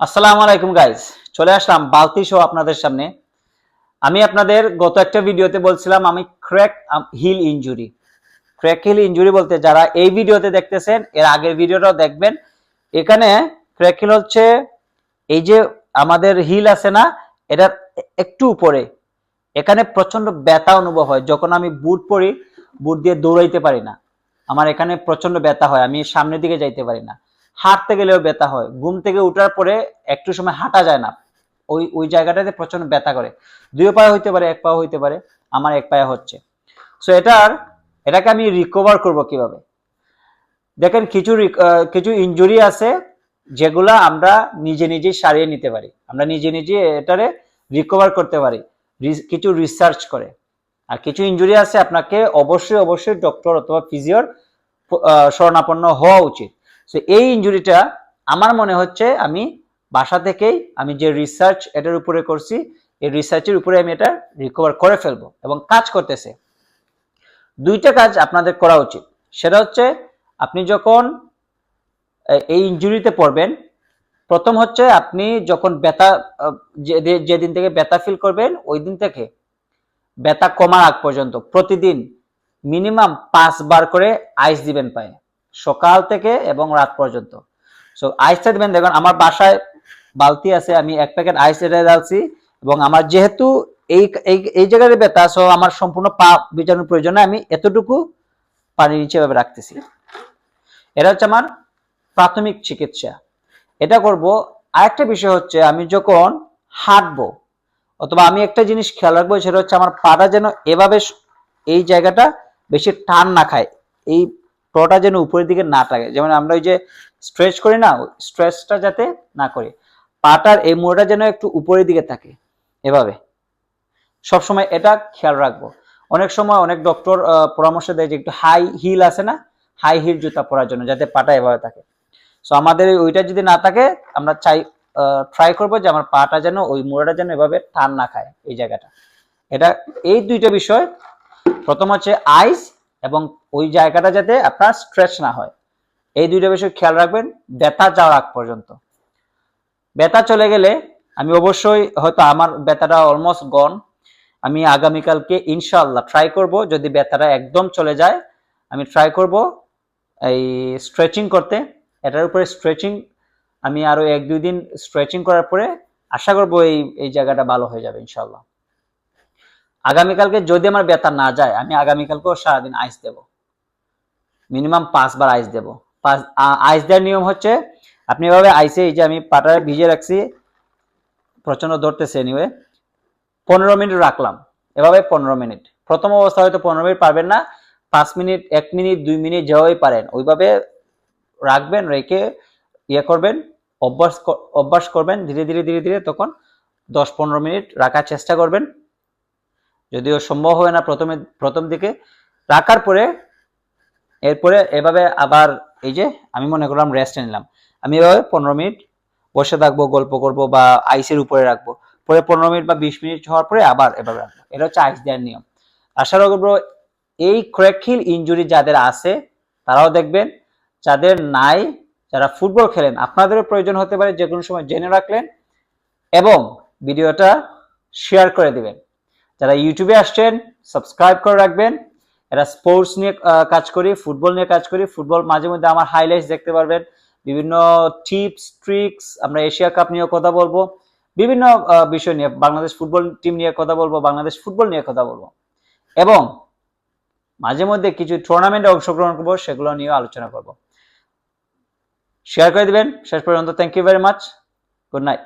আসসালামু আলাইকুম গাইজ চলে আসলাম বালতি শো আপনাদের সামনে। আমি আপনাদের গত একটা ভিডিওতে বলছিলাম, আমি crack heel injury crack heel injury বলতে যারা এই ভিডিওতে দেখতেছেন, এর আগের ভিডিওটাও দেখবেন। এখানে ক্র্যাক হিল হচ্ছে, এই যে আমাদের হিল আছে না, এটার একটু উপরে। এখানে প্রচণ্ড ব্যথা অনুভব হয়। যখন আমি বুট পরি, বুট দিয়ে দৌড়াইতে পারি না। আমার এখানে প্রচণ্ড ব্যথা হয়, আমি সামনের দিকে যাইতে পারি না। হাঁটতে গেলেও ব্যথা হয়। ঘুম থেকে উঠার পরে একটু সময় হাঁটা যায় না। ওই ওই জায়গাটাতে প্রচণ্ড ব্যথা করে। দুই পায়ে হইতে পারে, এক পায়ে হইতে পারে, আমার এক পায়ে হচ্ছে। সো এটার, এটাকে আমি রিকভার করব কীভাবে? দেখেন কিছু কিছু ইনজুরি আছে যেগুলা আমরা নিজে নিজে সারিয়ে নিতে পারি। আমরা নিজে নিজে এটারে রিকভার করতে পারি। কিছু রিসার্চ করে। আর কিছু ইনজুরি আছে আপনাকে অবশ্যই অবশ্যই ডক্টর অথবা ফিজিওর শরণাপন্ন হওয়া উচিত। সো এই ইনজুরিটা আমার মনে হচ্ছে আমি বাসা থেকেই আমি যে রিসার্চ এটার উপরে করছি, এই রিসার্চের উপরে আমি এটা রিকভার করে ফেলব এবং কাজ করতেছে। দুইটা কাজ আপনাদের করা উচিত। সেটা হচ্ছে আপনি যখন এই ইনজুরিতে পড়বেন, প্রথম হচ্ছে আপনি যখন ব্যথা যেদিন থেকে ব্যথা ফিল করবেন ওই দিন থেকে ব্যথা কমার আগ পর্যন্ত প্রতিদিন মিনিমাম পাঁচবার করে আইস দিবেন পায়ে। সকাল থেকে এবং রাত পর্যন্ত। সো আইসটা দিবেন দেখুন, আমার বাসায় বালতি আছে, আমি এক প্যাকেট আইস এটা ডালছি এবং আমার যেহেতু এই এই এই জায়গায় ব্যথা সো আমার সম্পূর্ণ পা বিজানোর প্রয়োজনে আমি এতটুকু পানি নিচে এভাবে রাখতেছি। এটা হচ্ছে আমার প্রাথমিক চিকিৎসা। এটা করব, আরেকটা বিষয় হচ্ছে আমি যখন হাঁটবো, অথবা আমি একটা জিনিস খেয়াল রাখব, সেটা হচ্ছে আমার পাটা যেন এভাবে এই জায়গাটা বেশি টান না খায়। এই পটা যেন উপরের দিকে না থাকে। যেমন আমরা ওই যে স্ট্রেচ করি না স্ট্রেচটা যাতে না করি। পাটার এই মোড়টা যেন একটু উপরের দিকে থাকে, এভাবে। সবসময় এটা খেয়াল রাখব। অনেক সময় অনেক ডক্টর পরামর্শ দেয় যে একটু হাই হিল আছে না হাই হিল জুতা পরার জন্য, যাতে পাটা এভাবে থাকে। সো আমাদের ওইটা যদি না থাকে, আমরা চাই ট্রাই করব যে আমার পাটা যেন ওই মোড়াটা যেন এভাবে টান না খায় এই জায়গাটা। এটা এই দুইটা বিষয়। প্রথম হচ্ছে আইস এবং ওই জায়গাটা যাতে আপনার স্ট্রেচ না হয়। এই দুইটা বিষয় খেয়াল রাখবেন, ব্যথা যাওয়ার আগ পর্যন্ত। ব্যথা চলে গেলে আমি অবশ্যই হয়তো আমার ব্যথাটা অলমোস্ট গন আমি আগামীকালকে ইনশাল্লাহ ট্রাই করব, যদি ব্যথাটা একদম চলে যায়, আমি ট্রাই করব এই স্ট্রেচিং করতে। এটার উপরে স্ট্রেচিং আমি আরও এক দুই দিন স্ট্রেচিং করার পরে আশা করব এই এই জায়গাটা ভালো হয়ে যাবে ইনশাল্লাহ আগামীকালকে যদি আমার ব্যথা না যায়, আমি আগামীকালকেও সারাদিন আইস দেব। মিনিমাম পাঁচবার আইস দেব। পাঁচ আইস দেওয়ার নিয়ম হচ্ছে, আপনি এভাবে আইসে এই যে আমি পাটা ভিজে রাখছি প্রচণ্ড ধরতেছে এনিওয়ে পনেরো মিনিট রাখলাম। এভাবে পনেরো মিনিট। প্রথম অবস্থা হয়তো পনেরো মিনিট পারবেন না, পাঁচ মিনিট, এক মিনিট, দুই মিনিট যেভাবেই পারেন, ওইভাবে রাখবেন, রেখে ইয়ে করবেন, অভ্যাস অভ্যাস করবেন, ধীরে ধীরে ধীরে ধীরে, তখন দশ পনেরো মিনিট রাখার চেষ্টা করবেন। যদিও সম্ভব হয় না প্রথমে, প্রথম দিকে, রাখার পরে, এরপরে এভাবে আবার এই যে আমি মনে করলাম রেস্ট নিলাম। আমি এভাবে পনেরো মিনিট বসে থাকব, গল্প করব বা আইসের উপরে রাখব। পরে পনেরো মিনিট বা বিশ মিনিট হওয়ার পরে আবার এভাবে রাখব। এটা হচ্ছে আইস দেওয়ার নিয়ম। আশা করব এই ক্র্যাকহিল ইনজুরি যাদের আছে, তারাও দেখবেন, যাদের নাই, যারা ফুটবল খেলেন, আপনাদেরও প্রয়োজন হতে পারে যে কোনো সময় জেনে রাখলেন এবং ভিডিওটা শেয়ার করে দিবেন। যারা ইউটিউবে আসছেন সাবস্ক্রাইব করে রাখবেন। এরা স্পোর্টস নিয়ে কাজ করি ফুটবল নিয়ে কাজ করি। ফুটবল মাঝে মধ্যে আমার হাইলাইটস দেখতে পারবেন। বিভিন্ন টিপস ট্রিক্স আমরা এশিয়া কাপ নিয়ে কথা বলব। বিভিন্ন বিষয় নিয়ে, বাংলাদেশ ফুটবল টিম নিয়ে কথা বলব, বাংলাদেশ ফুটবল নিয়ে কথা বলব। এবং মাঝে মধ্যে কিছু টুর্নামেন্টে অংশগ্রহণ করব, সেগুলো নিয়ে আলোচনা করব। শেয়ার করে দিবেন। শেষ পর্যন্ত thank you very much good night